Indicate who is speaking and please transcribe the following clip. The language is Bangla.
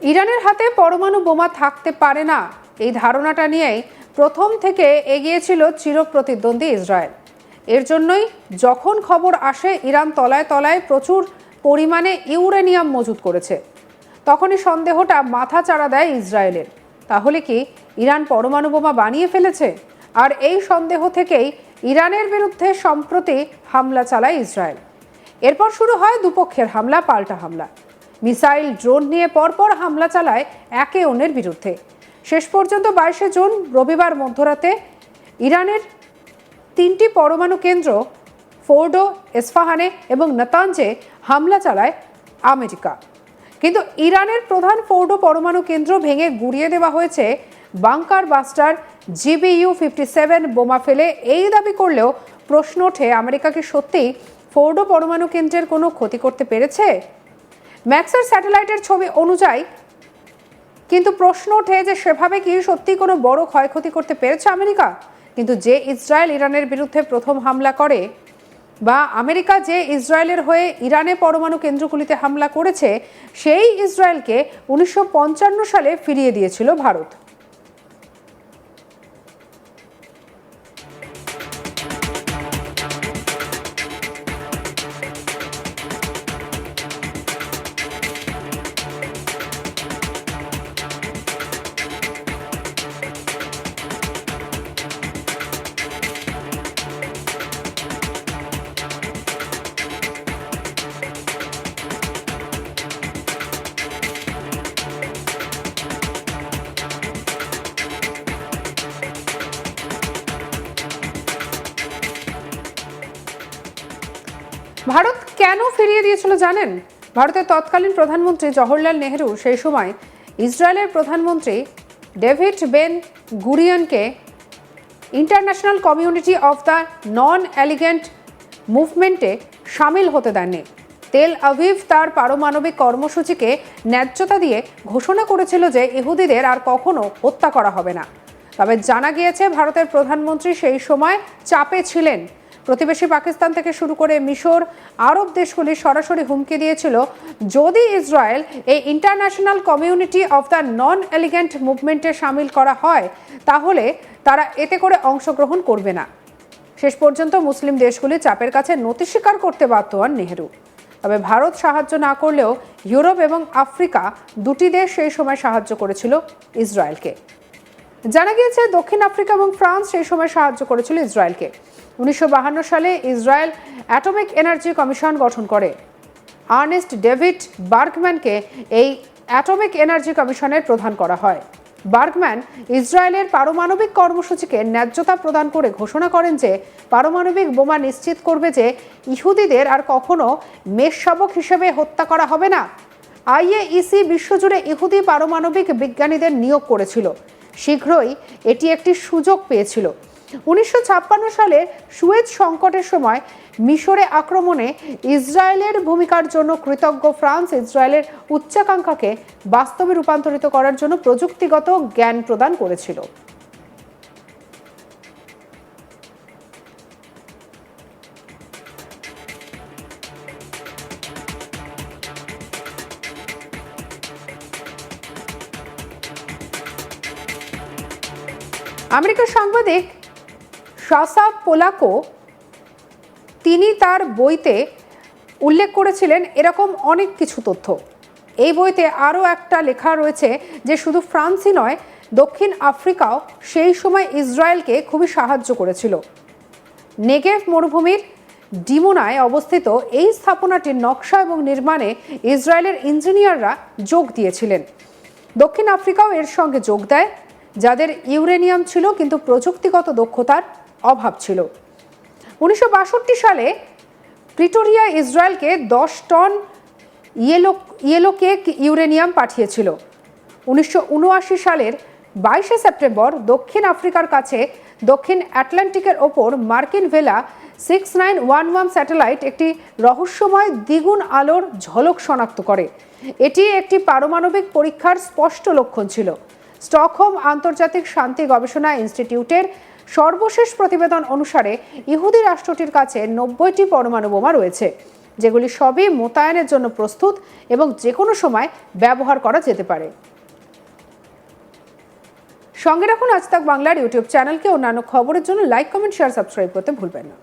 Speaker 1: ইরানের হাতে পরমাণু বোমা থাকতে পারে না। এই ধারণাটা নিয়েই প্রথম থেকে এগিয়েছিল চিরপ্রতিদ্বন্দ্বী ইসরায়েল। এর জন্যই যখন খবর আসে, ইরান তলায় তলায় প্রচুর পরিমাণে ইউরেনিয়াম মজুত করেছে। তখনই সন্দেহটা মাথা চাড়া দেয় ইসরায়েলের। তাহলে কি ইরান পরমাণু বোমা বানিয়ে ফেলেছে? আর এই সন্দেহ থেকেই ইরানের বিরুদ্ধে সম্প্রতি হামলা চালায় ইসরায়েল। এরপর শুরু হয় দুপক্ষের হামলা, পাল্টা হামলা। মিসাইল ড্রোন নিয়ে পরপর হামলা চালায় একে অন্যের বিরুদ্ধে। শেষ পর্যন্ত বাইশে জুন রবিবার মধ্যরাতে ইরানের তিনটি পরমাণু কেন্দ্র, ফোর্ডো, এসফাহানে এবং নাতাঞ্জে হামলা চালায় আমেরিকা। কিন্তু ইরানের প্রধান ফোর্ডো পরমাণু কেন্দ্র ভেঙে গুড়িয়ে দেওয়া হয়েছে bunker buster GBU fifty seven বোমা ফেলে। এই দাবি করলেও প্রশ্ন ওঠে, আমেরিকা কি সত্যিই ফোর্ডো পরমাণু কেন্দ্রের কোনো ক্ষতি করতে পেরেছে? ম্যাক্সের স্যাটেলাইটের ছবি অনুযায়ী, কিন্তু প্রশ্ন ওঠে যে সেভাবে কি সত্যি কোনো বড় ক্ষয়ক্ষতি করতে পেরেছে আমেরিকা? কিন্তু যে ইসরায়েল ইরানের বিরুদ্ধে প্রথম হামলা করে বা আমেরিকা যে ইসরায়েলের হয়ে ইরানে পরমাণু কেন্দ্রগুলিতে হামলা করেছে, সেই ইসরায়েলকে উনিশশো পঞ্চান্ন সালে ফিরিয়ে দিয়েছিল ভারত। ভারত কেন ফিরিয়ে দিয়েছিল জানেন? ভারতের তৎকালীন প্রধানমন্ত্রী জওহরলাল নেহেরু সেই সময় ইসরায়েলের প্রধানমন্ত্রী David Ben গুরিয়নকে international community of the non aligned মুভমেন্টে সামিল হতে দেননি। তেল আভিভ তার পারমাণবিক কর্মসূচিকে ন্যায্যতা দিয়ে ঘোষণা করেছিল যে ইহুদিদের আর কখনো হত্যা করা হবে না। তবে জানা গিয়েছে, ভারতের প্রধানমন্ত্রী সেই সময় চাপে ছিলেন। প্রতিবেশী পাকিস্তান থেকে শুরু করে মিশর, আরব দেশগুলি সরাসরি হুমকি দিয়েছিল। যদি ইসরায়েল এই international community of the non aligned মুভমেন্টে সামিল করা হয়, তাহলে তারা এতে করে অংশগ্রহণ করবে না। শেষ পর্যন্ত মুসলিম দেশগুলি চাপের কাছে নতি স্বীকার করতে বাধ্য হন নেহেরু। তবে ভারত সাহায্য না করলেও ইউরোপ এবং আফ্রিকা দুটি দেশ সেই সময় সাহায্য করেছিল ইসরায়েলকে। জানা গিয়েছে, দক্ষিণ আফ্রিকা এবং ফ্রান্স সেই সময় সাহায্য করেছিল ইসরায়েলকে। উনিশশো সালে ইসরায়েল অ্যাটমিক এনার্জি কমিশন গঠন করে। আর্নেস্ট ডেভিড বার্গম্যানকে এই অ্যাটমিক এনার্জি কমিশনের প্রধান করা হয়। বার্গম্যান ইসরায়েলের পারমাণবিক কর্মসূচিকে ন্যায্যতা প্রদান করে ঘোষণা করেন যে, পারমাণবিক বোমা নিশ্চিত করবে যে, ইহুদিদের আর কখনো মেষশাবক হিসেবে হত্যা করা হবে না। আইএইসি বিশ্বজুড়ে ইহুদি পারমাণবিক বিজ্ঞানীদের নিয়োগ করেছিল। শীঘ্রই এটি একটি সুযোগ পেয়েছিল। উনিশশো ছাপ্পান্ন সালে সুয়েজ সংকটের সময় মিশরে আক্রমণে ইসরায়েলের ভূমিকার জন্য কৃতজ্ঞ ফ্রান্স, ইসরায়েলের উচ্চাকাঙ্ক্ষাকে বাস্তবে রূপান্তরিত করার জন্য প্রযুক্তিগত জ্ঞান প্রদান করেছিল। আমেরিকার সাংবাদিক শাসা পোলাকো তিনি তার বইতে উল্লেখ করেছিলেন এরকম অনেক কিছু তথ্য। এই বইতে আরও একটা লেখা রয়েছে যে শুধু ফ্রান্সই নয়, দক্ষিণ আফ্রিকাও সেই সময় ইসরায়েলকে খুবই সাহায্য করেছিল। নেগেভ মরুভূমির ডিমোনায় অবস্থিত এই স্থাপনাটির নকশা এবং নির্মাণে ইসরায়েলের ইঞ্জিনিয়াররা যোগ দিয়েছিলেন। দক্ষিণ আফ্রিকাও এর সঙ্গে যোগ দেয়, যাদের ইউরেনিয়াম ছিল কিন্তু প্রযুক্তিগত দক্ষতার অভাব ছিল। উনিশশো বাষট্টি সালে প্রিটোরিয়া ইসরায়েলকে দশ ton yellow yellow cake uranium পাঠিয়েছিল। উনিশশো উনআশি সালের বাইশে সেপ্টেম্বর দক্ষিণ আফ্রিকার কাছে দক্ষিণ আটলান্টিকের ওপর মার্কিন Vela six nine one one satellite একটি রহস্যময় দ্বিগুণ আলোর ঝলক শনাক্ত করে। এটি একটি পারমাণবিক পরীক্ষার স্পষ্ট লক্ষণ ছিল। স্টকহোম আন্তর্জাতিক শান্তি গবেষণা ইনস্টিটিউটের সর্বশেষ প্রতিবেদন অনুসারে ইহুদি রাষ্ট্রটির কাছে নব্বইটি পরমাণু বোমা রয়েছে, যেগুলি সবই মোতায়েনের জন্য প্রস্তুত এবং যে কোনো সময় ব্যবহার করা যেতে পারে। সঙ্গে রাখুন আজ তাক বাংলার ইউটিউব চ্যানেলকে। অন্যান্য খবরের জন্য লাইক, কমেন্ট, শেয়ার, সাবস্ক্রাইব করতে ভুলবেন না।